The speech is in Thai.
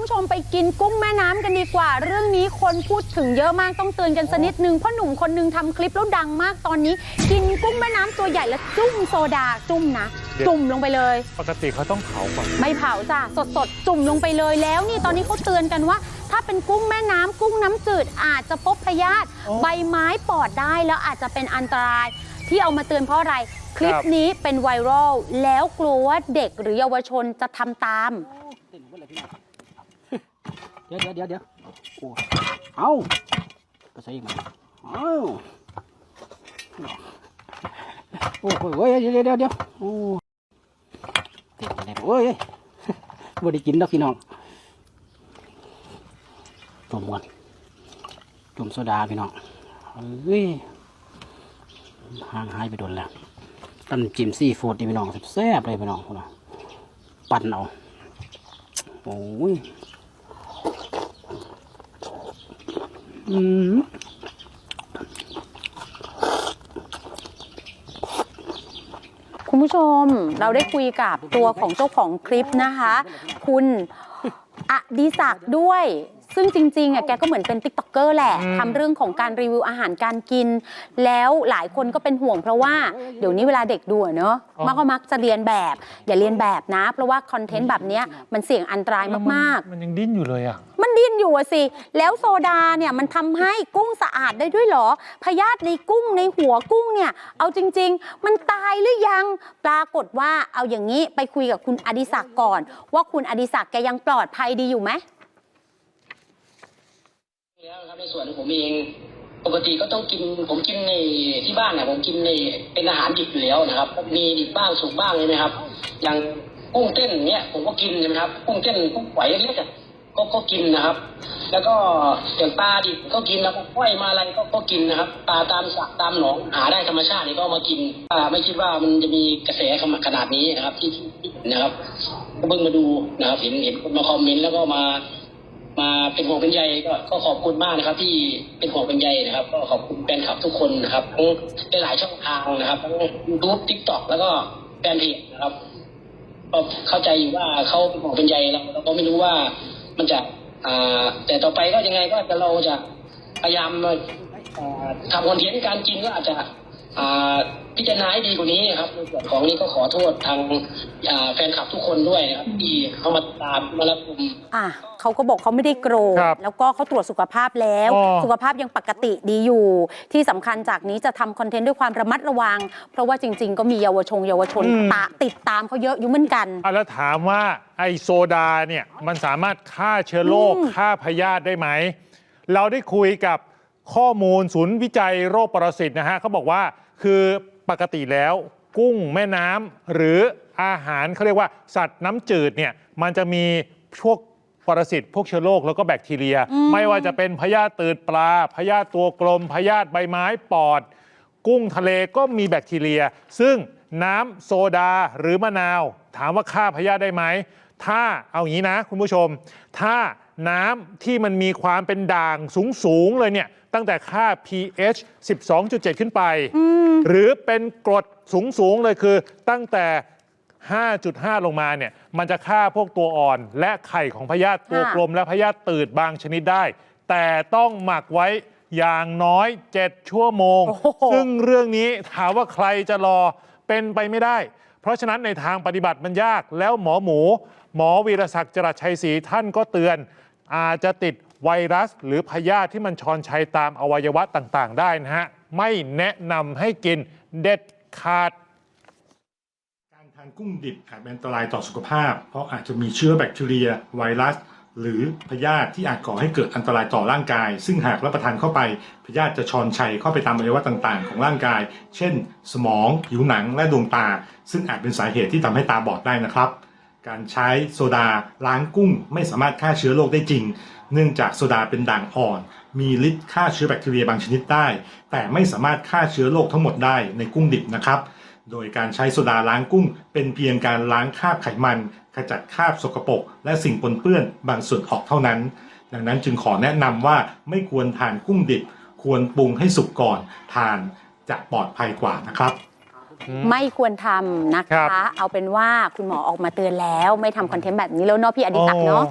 คุณผู้ชมไปกินกุ้งแม่น้ำกันดีกว่า เรื่องนี้คนพูดถึงเยอะมากต้องเตือนกันสักนิดนึงเพราะหนุ่มคนนึงทำคลิปแล้วดังมากตอนนี้ กินกุ้งแม่น้ำตัวใหญ่แล้วจุ่มโซดาจุ่มนะเดี๋ยวจุ่มลงไปเลย ปกติเขาต้องเผาก่อนไม่เผาจ้ะสดๆ จุ่มลงไปเลยแล้วนี่ตอนนี้เขาเตือนกันว่า ถ้าเป็นกุ้งแม่น้ำกุ้งน้ำจืดอาจจะพบพยาธิโอ้ใบไม้ปอดได้แล้วอาจจะเป็นอันตราย ที่เอามาเตือนเพราะอะไรคลิปครับนี้เป็นไวรัลแล้วกลัวว่าเด็กหรือเยาวชนจะทำตามเดี๋ยวเดี๋ยวเดี๋ยวเดี๋ยวโอ้เอาไปใส่อีกไหมเอาโอ้โหเฮ้ยเดี๋ยวเดี๋ยวเดี๋ยวเดี๋ยวโอ้ติดอะไรโอ้ยบ่ได้กินดอกพี่น้องจุ่มก่อนจุ่มโซดาพี่น้องเฮ้ยห่างหายไปโดนแล้วตั้มจิ้มซีฟู้ดนี่พี่น้องแซ่บเลยพี่น้องพุ่นน่ะปั่นเอาโอ้ย อืมคุณผู้ชมเราได้คุยกับตัวของเจ้าของคลิปนะคะ คุณอดิศักดิ์ด้วย ซึ่งจริงๆอะแกก็เหมือนเป็นติ๊กต็อกเกอร์แหละอืมทำเรื่องของการรีวิวอาหารการกิน แล้วหลายคนก็เป็นห่วงเพราะว่าเดี๋ยวนี้เวลาเด็กดูอะเนอะมักก็มักจะเรียนแบบ อย่าเรียนแบบนะ เพราะว่าคอนเทนต์แบบเนี้ยมันเสี่ยงอันตรายมากๆ มันยังดิ้นอยู่เลยอะ มันดิ้นอยู่อะสิ แล้วโซดาเนี่ยมันทำให้กุ้งสะอาดได้ด้วยเหรอ พยาธิในกุ้งในหัวกุ้งเนี่ย เอาจริง ๆ มันตายหรือยัง ปรากฏว่าเอาอย่างนี้ไปคุยกับคุณอดิศักดิ์ก่อน ว่าคุณอดิศักดิ์แกยังปลอดภัยดีอยู่ไหม แล้วครับในส่วนของผมเองปกติก็ต้องกินผมกินในที่บ้านเนี่ยผมกินในเป็นอาหารดิบอยู่แล้วนะครับ มีดิบบ้างสุกบ้างเลยนะครับ อย่างกุ้งเต้นเนี่ยผมก็กินใช่ไหมครับกุ้งเต้นกุ้งไหวเล็กๆอะก็ก็กินนะครับ แล้วก็อย่างปลาดิบก็กินแล้วก็ก้อยมาอะไรก็ก็กินนะครับปลาตามสระตามหนองหาได้ธรรมชาตินี่ก็เอามากินอ่าไม่คิดว่ามันจะมีกระแสขนาดนี้นะครับ ที่ที่นะครับก็เพิ่งมาดูนะครับเห็นเห็นคนมาคอมเมนต์แล้วก็มา มาเป็นห่วงเป็นใยก็ก็ขอบคุณมากนะครับ ที่เป็นห่วงเป็นใยนะครับ ก็ขอบคุณแฟนคลับทุกคนนะครับทั้งหลายช่องทางนะครับทั้งยูทูบทิกตอกแล้วก็แฟนเพจนะครับก็เข้าใจอยู่ว่าเขาเป็นห่วงเป็นใยเราเราก็ไม่รู้ว่ามันจะอ่าแต่ต่อไปก็ยังไงก็จะเราจะพยายามทำคอนเทนต์การกินก็อาจจะ พิจารณาให้ดีกว่านี้ครับในส่วนของนี้ก็ขอโทษทางอ่าแฟนคลับทุกคนด้วยนะครับที่เข้ามาตามมารับชมอะเขาก็บอกเขาไม่ได้โกรธครับแล้วก็เขาตรวจสุขภาพแล้ว อ๋อ สุขภาพยังปกติดีอยู่ ที่สำคัญจากนี้จะทำคอนเทนต์ด้วยความระมัดระวัง เพราะว่าจริง ๆ ก็มีเยาวชนเยาวชนตาติดตามเขาเยอะอยู่เหมือนกัน อะแล้วถามว่าไอโซดาเนี่ยมันสามารถฆ่าเชื้อโรคอืมฆ่าพยาธิได้ไหม เราได้คุยกับ ข้อมูลศูนย์วิจัยโรคปรสิตนะฮะเขาบอกว่าคือปกติแล้วกุ้งแม่น้ำหรืออาหารเขาเรียกว่าสัตว์น้ำจืดเนี่ยมันจะมีพวกปรสิตพวกเชื้อโรคแล้วก็แบคทีเรีย ไม่ว่าจะเป็นพยาธิตืดปลาพยาธิตัวกลมพยาธิใบไม้ปอด กุ้งทะเลก็มีแบคทีเรีย ซึ่งน้ำโซดาหรือมะนาว ถามว่าฆ่าพยาธิได้ไหม ถ้าเอาอย่างนี้นะคุณผู้ชม ถ้าน้ำที่มันมีความเป็นด่างสูง ๆ เลยเนี่ย ตั้งแต่ค่า pH 12.7 ขึ้นไป หรือเป็นกรดสูง ๆ เลยคือตั้งแต่ 5.5 ลงมาเนี่ย มันจะฆ่าพวกตัวอ่อน และไข่ของพยาธิตัวกลม และพยาธิตืดบางชนิดได้ แต่ต้องหมักไว้อย่างน้อย 7 ชั่วโมงโอ้โหซึ่งเรื่องนี้ถามว่าใครจะรอเป็นไปไม่ได้ เพราะฉะนั้นในทางปฏิบัติมันยากแล้วหมอหมู หมอวีรศักดิ์จรัสชัยศรีท่านก็เตือน อาจจะติดไวรัสหรือพยาธิที่มันชอนชัยตามอวัยวะต่างๆ ได้นะฮะ ไม่แนะนำให้กินเด็ดขาด การทานกุ้งดิบอาจเป็นอันตรายต่อสุขภาพ เพราะอาจจะมีเชื้อแบคทีเรีย ไวรัส หรือพยาธิที่อาจก่อให้เกิดอันตรายต่อร่างกาย ซึ่งหากรับประทานเข้าไปพยาธิจะชอนชัยเข้าไปตามอวัยวะต่างๆ ของร่างกาย เช่น สมอง ผิวหนังและดวงตา ซึ่งอาจเป็นสาเหตุที่ทำให้ตาบอดได้นะครับ การใช้โซดาล้างกุ้ง ไม่สามารถฆ่าเชื้อโรคได้จริง เนื่องจากโซดาเป็นด่างอ่อน มีฤทธิ์ฆ่าเชื้อแบคทีเรียบางชนิดได้ แต่ไม่สามารถฆ่าเชื้อโรคทั้งหมดได้ในกุ้งดิบนะครับ โดยการใช้โซดาล้างกุ้ง เป็นเพียงการล้างคราบไขมัน ขจัดคราบสกปรกและสิ่งปนเปื้อนบางส่วนออกเท่านั้น ดังนั้นจึงขอแนะนำว่าไม่ควรทานกุ้งดิบ ควรปรุงให้สุกก่อนทานจะปลอดภัยกว่านะครับไม่ควรทำนะครัคะบเอาเป็นว่าคุณหมอออกมาเตือนแล้ว ไม่ทำคอนเทนต์แบบนี้แล้วเนาะพี่อดิศักดิ์เนาะ